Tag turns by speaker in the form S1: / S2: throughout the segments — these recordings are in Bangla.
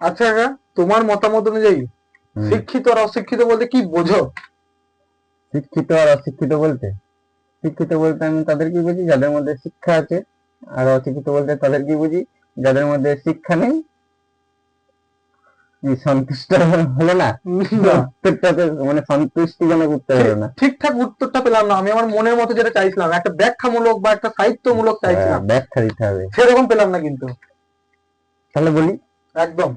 S1: আচ্ছা তোমার মতামত অনুযায়ী শিক্ষিত আর অশিক্ষিত বলতে কি বোঝো?
S2: শিক্ষিত আর অশিক্ষিত বলতে? শিক্ষিত বলতে আমি তাদেরকে বুঝি? যাদের মধ্যে শিক্ষা আছে আর অশিক্ষিত বলতে তাদেরকে বুঝি? যাদের মধ্যে শিক্ষা নেই সন্তুষ্ট হলো না। উত্তরটাতে মানে সন্তুষ্টিজনক উত্তর হলো না।
S1: ঠিকঠাক উত্তরটা পেলাম না। আমি আমার মনের মতো যেটা চাইছিলাম একটা ব্যাখ্যামূলক বা একটা সাহিত্যমূলক চাইছিলাম।
S2: হ্যাঁ, ব্যাখ্যা দিতে হবে।
S1: সেরকম পেলাম না কিন্তু।
S2: তাহলে বলি।
S1: একদম।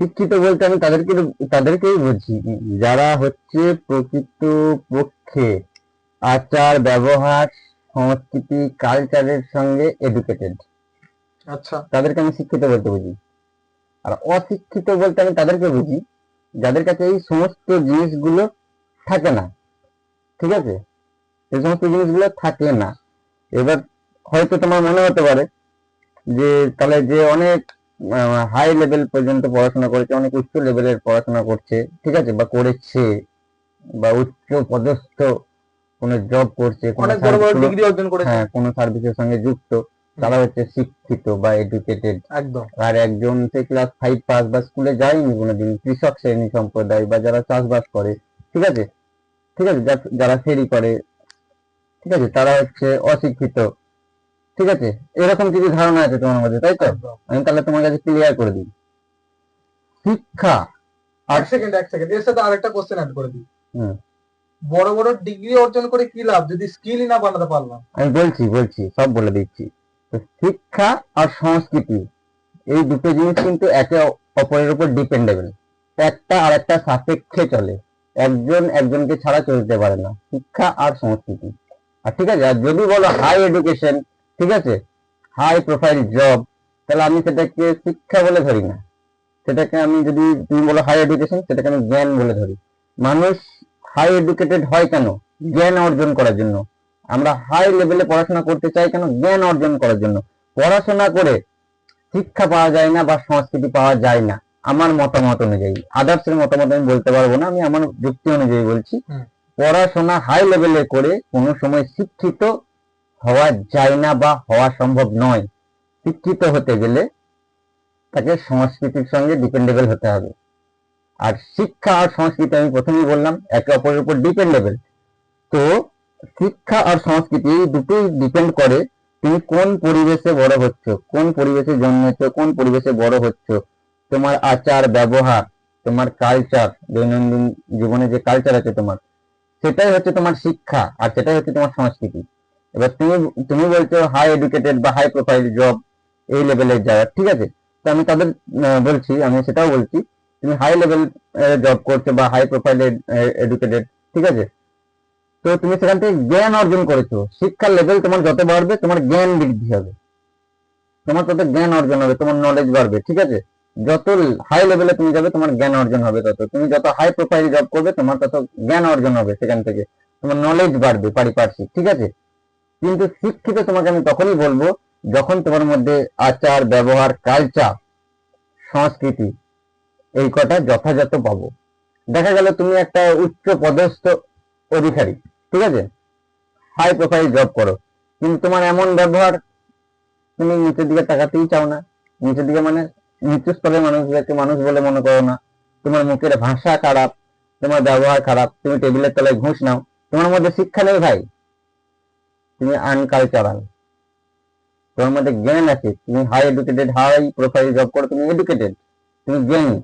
S2: শিক্ষিত বলতে আমি তাদেরকে তাদেরকেই বলছি যারা হচ্ছে প্রকৃত পক্ষে আচার ব্যবহার সংস্কৃতি কালচারের সঙ্গে এডুকেটেড
S1: আচ্ছা।
S2: তাদেরকে আমি শিক্ষিত বলতে বুঝি। আর অশিক্ষিত বলতে আমি তাদেরকে বুঝি যাদের কাছে এই সমস্ত জিনিসগুলো থাকে না। ঠিক আছে? এই সমস্ত জিনিসগুলো থাকে না। এবার হয়তো তোমার মনে হতে পারে যে তাহলে যে অনেক হাই লেভেল পর্যন্ত পড়াশোনা করেছে অনেক উচ্চ লেভেলের পড়াশোনা করছে ঠিক আছে? বা করেছে বা উচ্চ পদস্থ কোনো জব করছে হ্যাঁ কোনো সার্ভিসের সঙ্গে যুক্ত। তারা হচ্ছে শিক্ষিত বা এডুকেটেড
S1: একদম।
S2: আর একজন সে ক্লাস ফাইভ পাস বা স্কুলে যায়নি কোনোদিন কৃষক শ্রেণি সম্প্রদায় বা যারা চাষবাস করে ঠিক আছে? ঠিক আছে? যারা ফেরি করে ঠিক আছে? তারা হচ্ছে অশিক্ষিত। ঠিক আছে? এরকম কিছু ধারণা আছে তোমার মধ্যে তাই তো? আমি তাহলে তোমার কাছে ক্লিয়ার করে দিই। শিক্ষা
S1: এক সেকেন্ড এক সেকেন্ড এর সাথে আরেকটা কোশ্চেন অ্যাড করে দিই।
S2: হুম।
S1: বড় বড় ডিগ্রি অর্জন করে কি লাভ? যদি স্কিলই না বানাতে পারলাম।
S2: আমি বলছি বলছি সব বলে দিচ্ছি। তো শিক্ষা আর সংস্কৃতি এই দুটো জিনিস কিন্তু একে অপরের উপর ডিপেন্ডেবল একটা আর একটা সাপেক্ষে চলে। একজন একজনকে ছাড়া চলতে পারে না। শিক্ষা আর সংস্কৃতি। আর ঠিক আছে? আর যদি বলো হাই এডুকেশন ঠিক আছে? হাই প্রোফাইল জব তাহলে আমি সেটাকে শিক্ষা বলে ধরি না। সেটাকে আমি যদি তুমি বলো হাই এডুকেশন সেটাকে আমি জ্ঞান বলে ধরি। মানুষ হাই এডুকেটেড হয় কেন? জ্ঞান অর্জন করার জন্য। আমরা হাই লেভেলে পড়াশোনা করতে চাই কেন? জ্ঞান অর্জন করার জন্য। পড়াশোনা করে শিক্ষা পাওয়া যায় না বা সংস্কৃতি পাওয়া যায় না। আমার মতামত অনুযায়ী। আদার্সের মতামত আমি বলতে পারব না আমি আমার যুক্তি অনুযায়ী বলছি। পড়াশোনা হাই লেভেলে করে কোনো সময় শিক্ষিত হওয়া যায় না বা হওয়া সম্ভব নয়। শিক্ষিত হতে গেলে তাকে সংস্কৃতির সঙ্গে ডিপেন্ডেবল হতে হবে। আর শিক্ষা আর সংস্কৃতি আমি প্রথমেই বললাম, একে অপরের উপর ডিপেন্ডেবল তো শিক্ষা আর সংস্কৃতি দুটোই ডিপেন্ড করে তুমি কোন পরিবেশে বড় হচ্ছ, কোন পরিবেশে জন্মেছ, কোন পরিবেশে বড় হচ্ছ। তোমার আচার, ব্যবহার, তোমার কালচার দৈনন্দিন জীবনে যে কালচার আছে তোমার, সেটাই হচ্ছে তোমার শিক্ষা আর সেটাই হচ্ছে তোমার সংস্কৃতি। এবার তুমি তুমি বলছো হাই এডুকেটেড বা হাই প্রোফাইল জব এই লেভেলের যাওয়ার ঠিক আছে? তো আমি তাদের বলছি, আমি সেটাও বলছি, তুমি হাই লেভেল জব করছ বা হাই প্রোফাইল এডুকেটেড ঠিক আছে? তো তুমি সেখান থেকে জ্ঞান অর্জন করেছ, শিক্ষার লেভেল তোমার যত বাড়বে, তোমার জ্ঞান বৃদ্ধি হবে। তোমার তত জ্ঞান অর্জন হবে, তোমার নলেজ বাড়বে, ঠিক আছে? যত হাই লেভেলে তুমি যাবে, তোমার জ্ঞান অর্জন হবে তত। তুমি যত হাই প্রোফাইল জব করবে, তোমার তত জ্ঞান অর্জন হবে সেখান থেকে। তোমার নলেজ বাড়বে পারিপার্শ্বিক, ঠিক আছে? কিন্তু শিক্ষিত তোমাকে আমি তখনই বলব যখন তোমার মধ্যে আচার, ব্যবহার কালচার সংস্কৃতি এই কটা যথাযথ পাবো। দেখা গেল তুমি একটা উচ্চ পদস্থ অধিকারী, ঠিক আছে? হাই প্রোফাইল জব করো, কিন্তু তোমার এমন ব্যবহার তুমি নিচের দিকে তাকাতেই চাও না। নিচের দিকে মানে নিচু স্তরের মানুষদেরকে মানুষ বলে মনে করো না। তোমার মুখের ভাষা খারাপ, তোমার ব্যবহার খারাপ, তুমি টেবিলের তলায় ঘুষ নাও। তোমার মধ্যে শিক্ষা নেই ভাই। তুমি আনকালচারাল তোমার মধ্যে জ্ঞান আছে, তুমি high educated high profile job করো, তুমি এডুকেটেড তুমি জ্ঞানী।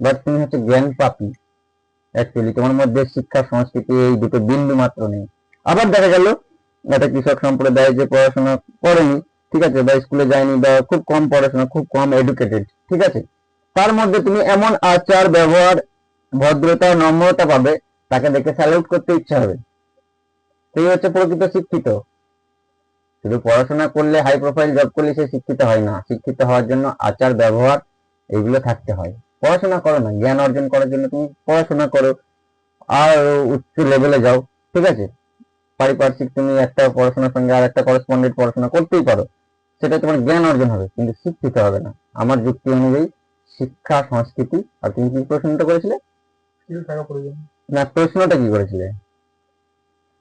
S2: বাট তুমি হচ্ছে জ্ঞান পাপি অ্যাকচুয়ালি তোমার মধ্যে শিক্ষা, সংস্কৃতি এই দুটো বিন্দু মাত্র নেই। আবার দেখা গেল, একটা কৃষক সম্প্রদায় যে পড়াশোনা করেনি, ঠিক আছে, বা স্কুলে যায়নি, বা খুব কম পড়াশোনা, খুব কম এডুকেটেড ঠিক আছে? তার মধ্যে তুমি এমন আচার, ব্যবহার, ভদ্রতা, নম্রতা পাবে, তাকে দেখে স্যালুট করতে ইচ্ছা হবে। সেই হচ্ছে প্রকৃত শিক্ষিত। শুধু পড়াশোনা করলে হাই প্রোফাইল জব করলে সে শিক্ষিত হয় না। শিক্ষিত হওয়ার জন্য আচার ব্যবহার এগুলো থাকতে হয়। পড়াশোনা করো না জ্ঞান অর্জন করার জন্য তুমি পড়াশোনা করো। আর উচ্চ লেভেলে যাও ঠিক আছে? পারিপার্শ্বিক তুমি একটা পড়াশোনার সঙ্গে আর একটা করসপন্ডেন্ট পড়াশোনা করতেই পারো। সেটা তোমার জ্ঞান অর্জন হবে কিন্তু শিক্ষিত হবে না। আমার যুক্তি অনুযায়ী শিক্ষা সংস্কৃতি আর তুমি কি প্রশ্নটা করেছিলে? না প্রশ্নটা কি করেছিলে?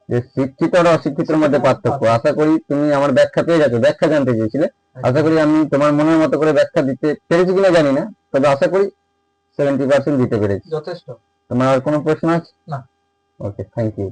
S2: যে শিক্ষিত আর অশিক্ষিতর মধ্যে পার্থক্য। আশা করি তুমি আমার ব্যাখ্যা পেয়ে গেছো ব্যাখ্যা জানতে চেয়েছিলে। আশা করি আমি তোমার মনের মতো করে ব্যাখ্যা দিতে পেরেছি কিনা জানি না তবে আশা করি সেভেন্টি পার্সেন্ট দিতে পেরেছি।
S1: যথেষ্ট।
S2: তোমার আর কোনো প্রশ্ন আছে?
S1: না।
S2: Okay thank you